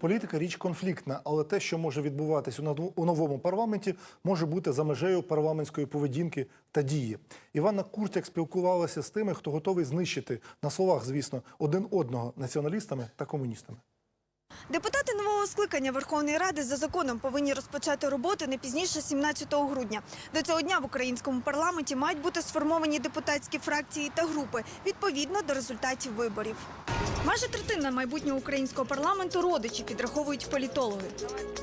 Політика річ конфліктна, але те, що може відбуватись у нов- новому парламенті, може бути за межею парламентської поведінки та дії. Іванна Куртяк спілкувалася з тими, хто готовий знищити на словах, звісно, один одного націоналістами та комуністами. Депутати нового скликання Верховної Ради за законом повинні розпочати роботу не пізніше 17 грудня. До цього дня в українському парламенті мають бути сформовані депутатські фракції та групи відповідно до результатів виборів. Майже третина майбутнього українського парламенту родичі підраховують політологи.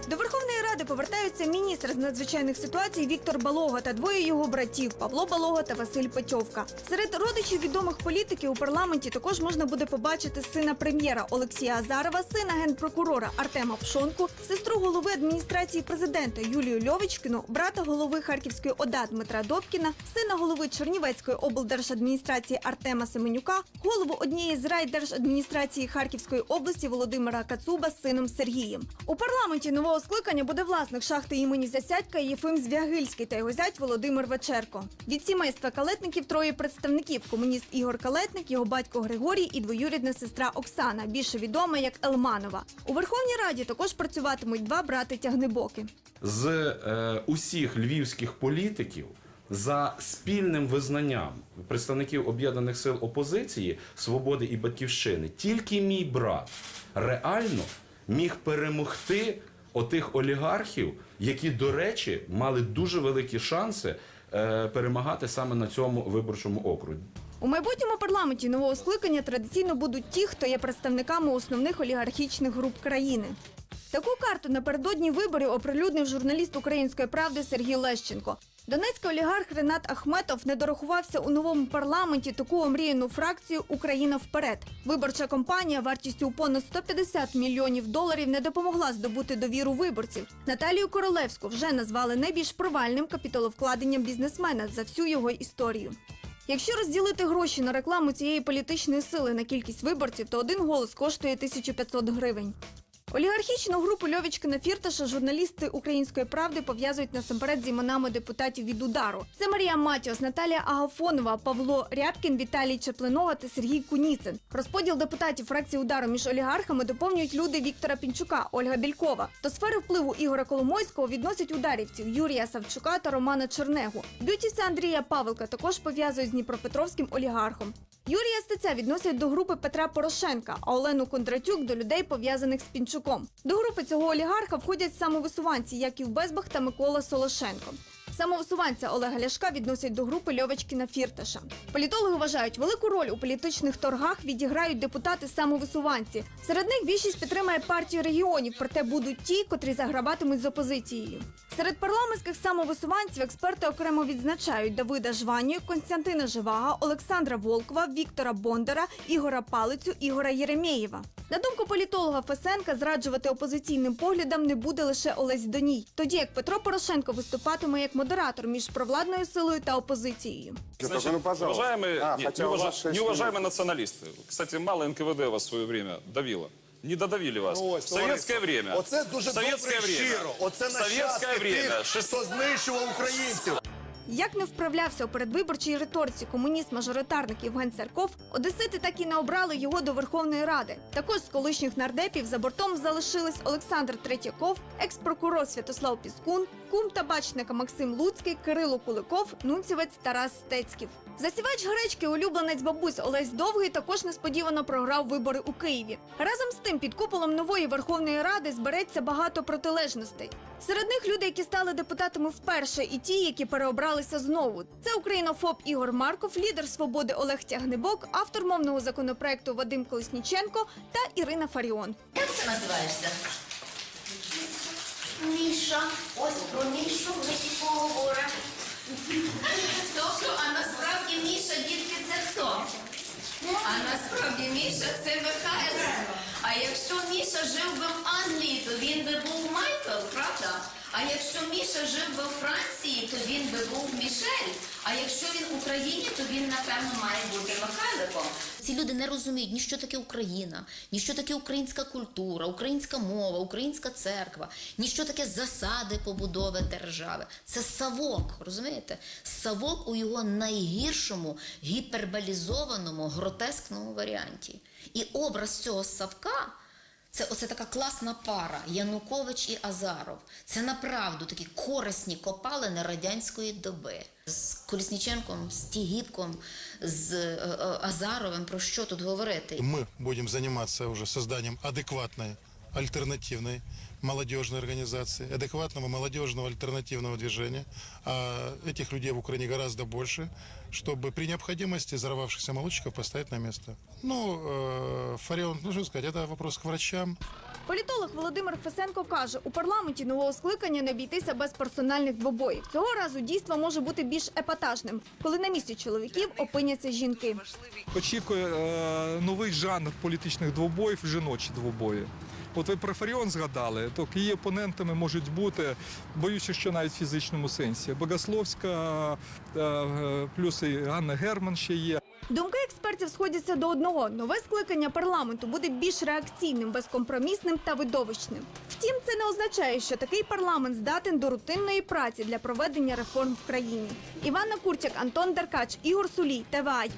До Верховної Ради повертаються міністр з надзвичайних ситуацій Віктор Балога та двоє його братів Павло Балога та Василь Петьовка. Серед родичів відомих політиків у парламенті також можна буде побачити сина прем'єра Олексія Азарова, сина генпрокурора Артема Пшонку, сестру голови адміністрації президента Юлію Льовочкіну, брата голови Харківської ОДА Дмитра Добкіна, сина голови Чернівецької облдержадміністрації Артема Семенюка, голову однієї з райдержадміністрації Харківської області Володимира Кацуба з сином Сергієм. У парламенті нового скликання буде власник шахти імені Засядька Єфим Звягильський та його зять Володимир Вечерко. Від сімейства калетників троє представників: комуніст Ігор Калетник, його батько Григорій і двоюрідна сестра Оксана, більше відома як Елманова. У Верховній Раді також працюватимуть два брати Тягнебоки. з е, усіх львівських політиків за спільним визнанням представників об'єднаних сил опозиції, свободи і батьківщини, тільки мій брат реально міг перемогти отих олігархів, які, до речі, мали дуже великі шанси е, перемагати саме на цьому виборчому окрузі. У майбутньому парламенті нового скликання традиційно будуть ті, хто є представниками основних олігархічних груп країни. Таку карту напередодні виборів оприлюднив журналіст української правди Сергій Лещенко. Донецький олігарх Ренат Ахметов не дорахувався у новому парламенті таку омріяну фракцію Україна вперед. Виборча кампанія вартістю у понад 150 мільйонів доларів не допомогла здобути довіру виборців. Наталію Королевську вже назвали найбільш провальним капіталовкладенням бізнесмена за всю його історію. Якщо розділити гроші на рекламу цієї політичної сили на кількість виборців, то один голос коштує 1500 гривень. Олігархічну групу Льовічкина Фірташа журналісти української правди пов'язують насамперед з іменами депутатів від удару. Це Марія Матіос, Наталія Агафонова, Павло Рябкін, Віталій Чеплинова та Сергій Куніцин. Розподіл депутатів фракції удару між олігархами доповнюють люди Віктора Пінчука, Ольга Бількова. До сфери впливу Ігора Коломойського відносять ударівців Юрія Савчука та Романа Чернегу. Бютівця Андрія Павелка також пов'язують з Дніпропетровським олігархом. Юрія Стеця відносять до групи Петра Порошенка, а Олену Кондратюк до людей, пов'язаних з Пінчуком. До групи цього олігарха входять самовисуванці Яків Безбах та Микола Солошенко. Самовисуванця Олега Ляшка відносять до групи Льовочкіна Фірташа. Політологи вважають, велику роль у політичних торгах відіграють депутати самовисуванці. Серед них більшість підтримає партію регіонів, проте будуть ті, котрі заграбатимуть з опозицією. Серед парламентських самовисуванців експерти окремо відзначають Давида Жванію, Константина Живага, Олександра Волкова, Віктора Бондара, Ігора Палицю, Ігора Єремєєва. На думку політолога Фесенка, зраджувати опозиційним поглядам не буде лише Олесь Доній, тоді як Петро Порошенко виступатиме як модератор між провладною силою та опозицією. Значит, ну, пожалуйста. уважаемые, А, нет, хотя неуважа- у вас шесть неуважаемые минут. националисты. Кстати, мало НКВД вас в свое время давило. Не додавили вас. Ось, в советское время. Оце дуже советское добре время. щиро. Оце советское нащадки время. тих, Шест- хто знищував українців. Як не вправлявся у передвиборчій риториці комуніст-мажоритарник Євген Царков, одесити так і не обрали його до Верховної Ради. Також з колишніх нардепів за бортом залишились Олександр Третьяков, екс-прокурор Святослав Піскун, кум табачника Максим Луцький, Кирило Куликов, нунцівець Тарас Стецьків. Засівач гречки, улюбленець бабусь Олесь Довгий також несподівано програв вибори у Києві. Разом з тим, під куполом нової Верховної Ради збереться багато протилежностей. Серед них люди, які стали депутатами вперше, і ті, які переобралися знову. Це українофоб Ігор Марков, лідер свободи Олег Тягнебок, автор мовного законопроекту Вадим Колесніченко та Ірина Фаріон. Як ти називаєшся? Міша. Ось про Мішу ми і поговоримо. Тобто, а насправді Міша, дітки, це хто? А насправді Міша це Михайло. А якщо Міша жив би в Англії, то він би був Майкл, правда? А якщо Міша жив у Франції, то він би був Мішель. А якщо він в Україні, то він, напевно, має бути Михайликом. Ці люди не розуміють ні що таке Україна, ні що таке українська культура, українська мова, українська церква, ні що таке засади побудови держави. Це савок, розумієте? Савок у його найгіршому гіперболізованому, гротескному варіанті. І образ цього савка Це оце така класна пара Янукович і Азаров. Це направду такі корисні копалини радянської доби. З Колісніченком, з Тігіпком, з е, е, Азаровим. Про що тут говорити? Ми будемо займатися уже созданням адекватной, альтернативной молодежной организации, адекватного молодежного альтернативного движения. А этих людей в Украине гораздо больше, чтобы при необходимости взорвавшихся молодчиков поставить на место. Ну, э, Фарион, ну что сказать, это вопрос к врачам, Політолог Володимир Фесенко каже, у парламенті нового скликання не обійтися без персональних двобоїв. Цього разу дійство може бути більш епатажним, коли на місці чоловіків опиняться жінки. очікує е, новий жанр політичних двобоїв жіночі двобої. От ви про Фаріон згадали, то її опонентами можуть бути, боюся, що навіть в фізичному сенсі. Богословська е, е, плюс і Ганна Герман ще є. Думки експертів сходяться до одного: нове скликання парламенту буде більш реакційним, безкомпромісним та видовищним. Втім, це не означає, що такий парламент здатен до рутинної праці для проведення реформ в країні. Іванна Курчак, Антон Деркач, Ігор Сулій, ТВАЙ.